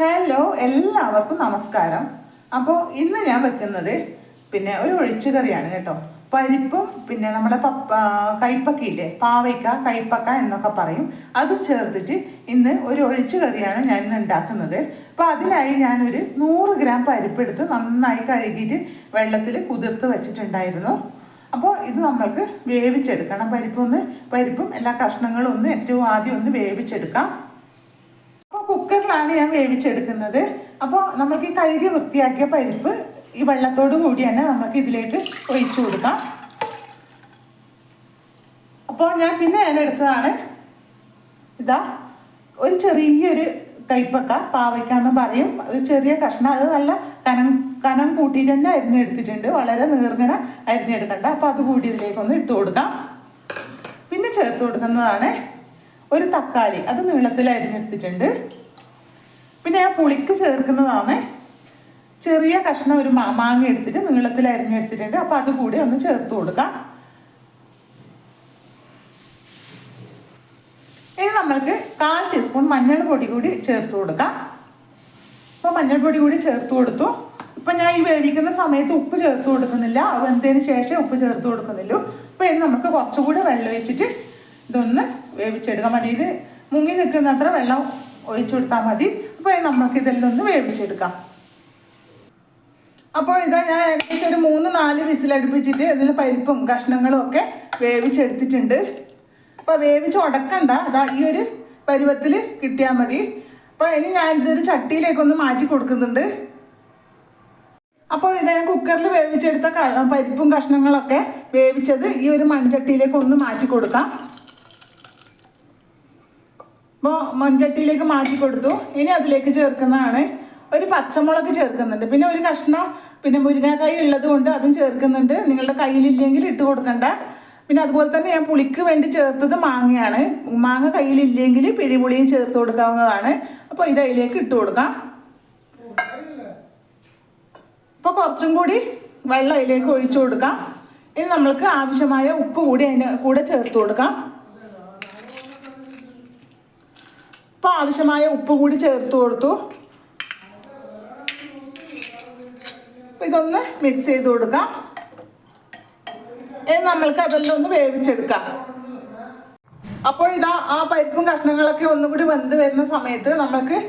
Hello എല്ലാവർക്കും നമസ്കാരം. അപ്പോൾ ഇന്ന് ഞാൻ വെക്കുന്നത് പിന്നെ ഒരു ഒഴിച്ചു കറിയാണ് കേട്ടോ. പരിപ്പും പിന്നെ നമ്മുടെ പപ്പ കൈപ്പക്കയില്ലേ? പാവയ്ക്ക കൈപ്പക്ക എന്നൊക്കെ പറയും. അത് ചേർത്തിട്ട് ഇന്ന് ഒരു ഒഴിച്ചു കറിയാണ് ഞാൻ ഇന്ന് ഉണ്ടാക്കുന്നത്. അപ്പോൾ അതിനായി ഞാനൊരു നൂറ് ഗ്രാം പരിപ്പെടുത്ത് നന്നായി കഴുകിയിട്ട് വെള്ളത്തിൽ കുതിർത്ത് വെച്ചിട്ടുണ്ടായിരുന്നു. അപ്പോൾ ഇത് നമ്മൾക്ക് വേവിച്ചെടുക്കണം. പരിപ്പൊന്ന് പരിപ്പും എല്ലാ കഷ്ണങ്ങളും ഒന്ന് ഏറ്റവും ആദ്യം ഒന്ന് വേവിച്ചെടുക്കാം. കുക്കറിലാണ് ഞാൻ വേവിച്ചെടുക്കുന്നത്. അപ്പോൾ നമുക്ക് ഈ കഴുകി വൃത്തിയാക്കിയ പരിപ്പ് ഈ വെള്ളത്തോട് കൂടി തന്നെ നമുക്ക് ഇതിലേക്ക് ഒഴിച്ചു കൊടുക്കാം. അപ്പോൾ ഞാൻ പിന്നെ ഞാൻ എടുത്തതാണ് ഇതാ ഒരു ചെറിയൊരു കൈപ്പക്ക പാവയ്ക്ക എന്ന് പറയും. ഒരു ചെറിയ കഷ്ണം. അത് നല്ല കനം കനം കൂട്ടിയിട്ട് തന്നെ അരിഞ്ഞെടുത്തിട്ടുണ്ട്. വളരെ നീർങ്ങനെ അരിഞ്ഞെടുക്കണ്ട. അപ്പോൾ അത് കൂടി ഇതിലേക്കൊന്ന് ഇട്ട് കൊടുക്കാം. പിന്നെ ചേർത്ത് കൊടുക്കുന്നതാണ് ഒരു തക്കാളി. അത് നീളത്തിൽ അരിഞ്ഞെടുത്തിട്ടുണ്ട് പിന്നെ ആ പുളിക്ക് ചേർക്കുന്നതാണ് ചെറിയ കഷ്ണം ഒരു മാങ്ങ എടുത്തിട്ട് നീളത്തിൽ അരിഞ്ഞെടുത്തിട്ടുണ്ട് അപ്പോൾ അത് കൂടി ഒന്ന് ചേർത്ത് കൊടുക്കാം. ഇനി നമ്മൾക്ക് കാൽ ടീസ്പൂൺ മഞ്ഞൾ പൊടി കൂടി ചേർത്ത് കൊടുക്കാം. അപ്പോൾ പൊടി കൂടി ചേർത്ത് കൊടുത്തു. ഇപ്പം ഞാൻ ഈ വേവിക്കുന്ന സമയത്ത് ഉപ്പ് ചേർത്ത് കൊടുക്കുന്നില്ല. വെന്തതിന് ശേഷം ഉപ്പ് ചേർത്ത് കൊടുക്കുന്നില്ല അപ്പോൾ ഇനി നമുക്ക് കുറച്ചുകൂടി വെള്ളം വെച്ചിട്ട് ഇതൊന്ന് വേവിച്ചെടുക്കാം മതി. ഇത് മുങ്ങി നിൽക്കുന്ന അത്ര വെള്ളം ഒഴിച്ചു കൊടുത്താൽ മതി. അപ്പോൾ നമുക്ക് ഇതെല്ലാം ഒന്ന് വേവിച്ചെടുക്കാം. അപ്പോൾ ഇതാ ഞാൻ ഏകദേശം ഒരു മൂന്ന് നാല് വിസിലടുപ്പിച്ചിട്ട് ഇതിൽ പരിപ്പും കഷ്ണങ്ങളും ഒക്കെ വേവിച്ചെടുത്തിട്ടുണ്ട്. അപ്പോൾ വേവിച്ച് ഉടക്കണ്ട. അതാ ഈ ഒരു പരുവത്തിൽ കിട്ടിയാൽ മതി. അപ്പോൾ ഇനി ഞാൻ ഇതൊരു ചട്ടിയിലേക്കൊന്ന് മാറ്റി കൊടുക്കുന്നുണ്ട്. അപ്പോൾ ഇത് ഞാൻ കുക്കറിൽ വേവിച്ചെടുത്ത പരിപ്പും കഷ്ണങ്ങളൊക്കെ വേവിച്ചത് ഈ ഒരു മൺചട്ടിയിലേക്ക് ഒന്ന് മാറ്റി കൊടുക്കാം. അപ്പോൾ മൺചട്ടിയിലേക്ക് മാറ്റി കൊടുത്തു. ഇനി അതിലേക്ക് ചേർക്കുന്നതാണ്. ഒരു പച്ചമുളക് ചേർക്കുന്നുണ്ട്. പിന്നെ ഒരു കഷ്ണം പിന്നെ മുരിങ്ങാക്കായി ഉള്ളത് കൊണ്ട് അതും ചേർക്കുന്നുണ്ട്. നിങ്ങളുടെ കയ്യിലില്ലെങ്കിൽ ഇട്ട് കൊടുക്കണ്ട. പിന്നെ അതുപോലെ തന്നെ ഞാൻ പുളിക്ക് വേണ്ടി ചേർത്തത് മാങ്ങയാണ്. മാങ്ങ കയ്യിലില്ലെങ്കിൽ പിഴിപുളിയും ചേർത്ത് കൊടുക്കാവുന്നതാണ്. അപ്പോൾ ഇത് അതിലേക്ക് ഇട്ട് കൊടുക്കാം. അപ്പോൾ കുറച്ചും കൂടി വെള്ളം അതിലേക്ക് ഒഴിച്ചു കൊടുക്കാം. ഇനി നമ്മൾക്ക് ആവശ്യമായ ഉപ്പ് കൂടി അതിന് കൂടെ ചേർത്ത് കൊടുക്കാം. അപ്പോൾ ആവശ്യമായ ഉപ്പ് കൂടി ചേർത്ത് കൊടുത്തു. ഇതൊന്ന് മിക്സ് ചെയ്ത് കൊടുക്കാം. ഇനി നമ്മൾക്ക് അതെല്ലാം ഒന്ന് വേവിച്ചെടുക്കാം. അപ്പോൾ ഇതാ ആ പരിപ്പും കഷ്ണങ്ങളൊക്കെ ഒന്നുകൂടി വെന്ത് വരുന്ന സമയത്ത് നമ്മൾക്ക്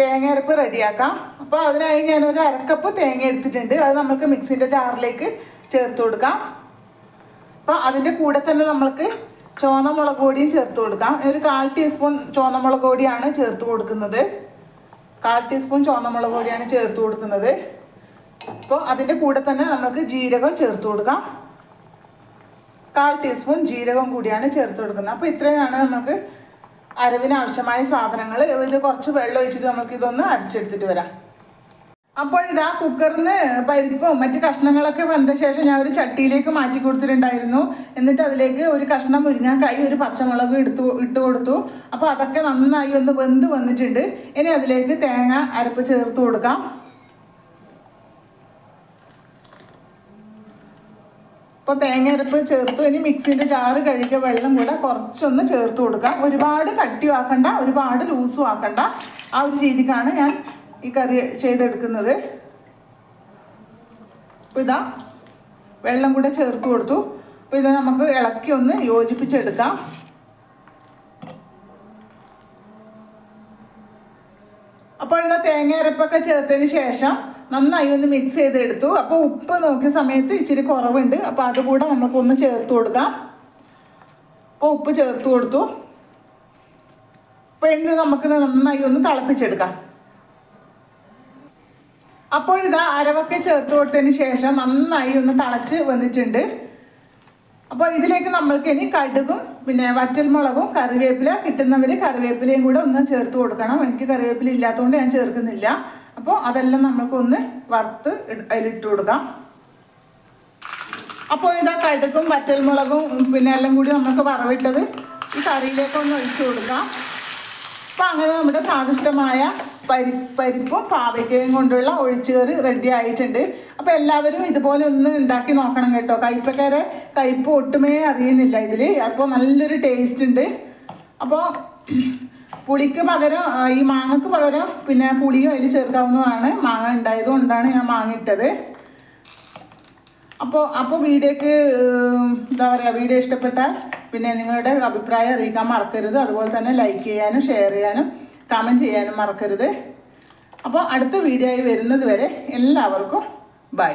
തേങ്ങ അരപ്പ് റെഡിയാക്കാം. അപ്പോൾ അതിനായി ഞാൻ ഞാനൊരു അരക്കപ്പ് തേങ്ങ എടുത്തിട്ടുണ്ട്. അത് നമ്മൾക്ക് മിക്സിന്റെ ജാറിലേക്ക് ചേർത്ത് കൊടുക്കാം. അപ്പോൾ അതിന്റെ കൂടെ തന്നെ നമ്മൾക്ക് ചുവന്ന മുളക് പൊടിയും ചേർത്ത് കൊടുക്കാം. ഒരു കാൽ ടീസ്പൂൺ ചുവന്ന മുളക് പൊടിയാണ് ചേർത്ത് കൊടുക്കുന്നത്. കാൽ ടീസ്പൂൺ ചുവന്ന മുളക് പൊടിയാണ് ചേർത്ത് കൊടുക്കുന്നത്. അപ്പോൾ അതിന്റെ കൂടെ തന്നെ നമുക്ക് ജീരകം ചേർത്ത് കൊടുക്കാം. കാൽ ടീസ്പൂൺ ജീരകം കൂടിയാണ് ചേർത്ത് കൊടുക്കുന്നത്. അപ്പോൾ ഇത്രയാണ് നമുക്ക് അരവിന് ആവശ്യമായ സാധനങ്ങൾ ഇത് കുറച്ച് വെള്ളം ഒഴിച്ചിട്ട് നമുക്ക് ഇതൊന്ന് അരച്ചെടുത്തിട്ട് വരാം. അപ്പോൾ ഇതാ കുക്കറിൽ നിന്ന് പരിപ്പും മറ്റു കഷ്ണങ്ങളൊക്കെ വെന്ത ശേഷം ഞാൻ ഒരു ചട്ടിയിലേക്ക് മാറ്റി കൊടുത്തിട്ടുണ്ടായിരുന്നു. എന്നിട്ട് അതിലേക്ക് ഒരു കഷ്ണം മുരിങ്ങാക്കായി ഒരു പച്ചമുളക് എടുത്തു ഇട്ട് കൊടുത്തു. അപ്പോൾ അതൊക്കെ നന്നായി ഒന്ന് വെന്ത് വന്നിട്ടുണ്ട്. ഇനി അതിലേക്ക് തേങ്ങ അരപ്പ് ചേർത്ത് കൊടുക്കാം. ഇപ്പോൾ തേങ്ങ അരപ്പ് ചേർത്തു. ഇനി മിക്സിന്റെ ജാറ് കഴുകിയ വെള്ളം കൂടെ കുറച്ചൊന്ന് ചേർത്ത് കൊടുക്കാം. ഒരുപാട് കട്ടിയും ആക്കണ്ട ഒരുപാട് ലൂസും ആക്കണ്ട. ആ ഒരു രീതിക്കാണ് ഞാൻ ഈ കറി ചെയ്തെടുക്കുന്നത്. അപ്പോൾ ഇതാ വെള്ളം കൂടെ ചേർത്ത് കൊടുത്തു. അപ്പോൾ ഇത് നമുക്ക് ഇളക്കി ഒന്ന് യോജിപ്പിച്ചെടുക്കാം. അപ്പോൾ ഇതാ തേങ്ങ അരപ്പൊക്കെ ചേർത്തതിന് ശേഷം നന്നായി ഒന്ന് മിക്സ് ചെയ്തെടുത്തു. അപ്പോൾ ഉപ്പ് നോക്കിയ സമയത്ത് ഇച്ചിരി കുറവുണ്ട്. അപ്പോൾ അതുകൂടെ നമുക്കൊന്ന് ചേർത്ത് കൊടുക്കാം. അപ്പോൾ ഉപ്പ് ചേർത്ത് കൊടുത്തു. അപ്പോൾ എന്ത് നമുക്ക് നന്നായി ഒന്ന് തിളപ്പിച്ചെടുക്കാം. അപ്പോൾ ഇതാ അരവൊക്കെ ചേർത്ത് കൊടുത്തതിന് ശേഷം നന്നായി ഒന്ന് തിളച്ച് വന്നിട്ടുണ്ട്. അപ്പോൾ ഇതിലേക്ക് നമ്മൾക്ക് ഇനി കടുകും പിന്നെ വറ്റൽമുളകും കറിവേപ്പില കിട്ടുന്നവർ കറിവേപ്പിലയും കൂടെ ഒന്ന് ചേർത്ത് കൊടുക്കണം. എനിക്ക് കറിവേപ്പില ഇല്ലാത്തതുകൊണ്ട് ഞാൻ ചേർക്കുന്നില്ല. അപ്പോൾ അതെല്ലാം നമുക്കൊന്ന് വറുത്ത് അതിലിട്ട് കൊടുക്കാം. അപ്പോൾ ഇതാ കടുകും വറ്റൽമുളകും പിന്നെ എല്ലാം കൂടി നമുക്ക് വറവിട്ടത് ഈ കറിയിലേക്ക് ഒന്ന് ഒഴിച്ചു കൊടുക്കാം. അപ്പോൾ അങ്ങനെ നമ്മുടെ സ്വാദിഷ്ടമായ പരി പരിപ്പും പാവയ്ക്കയും കൊണ്ടുള്ള ഒഴിച്ചുകറി റെഡി ആയിട്ടുണ്ട്. അപ്പോൾ എല്ലാവരും ഇതുപോലെ ഒന്ന് ഉണ്ടാക്കി നോക്കണം കേട്ടോ. കയ്പക്കാരെ കയ്പ് ഒട്ടുമേ അറിയുന്നില്ല ഇതിൽ അപ്പോൾ നല്ലൊരു ടേസ്റ്റ് ഉണ്ട്. അപ്പോൾ പുളിക്ക് പകരം ഈ മാങ്ങക്ക് പകരം പിന്നെ പുളിയും അതിൽ ചേർക്കാവുന്നതാണ്. മാങ്ങ ഉണ്ടായത് കൊണ്ടാണ് ഞാൻ മാങ്ങ ഇട്ടത്. അപ്പോൾ അപ്പോൾ വീഡിയോക്ക് എന്താ പറയുക വീഡിയോ ഇഷ്ടപ്പെട്ടാൽ പിന്നെ നിങ്ങളുടെ അഭിപ്രായം അറിയിക്കാൻ മറക്കരുത്. അതുപോലെ തന്നെ ലൈക്ക് ചെയ്യാനും ഷെയർ ചെയ്യാനും കമന്റ് ചെയ്യാനും മറക്കരുത്. അപ്പോൾ അടുത്ത വീഡിയോ ആയി വരുന്നത് വരെ എല്ലാവർക്കും ബൈ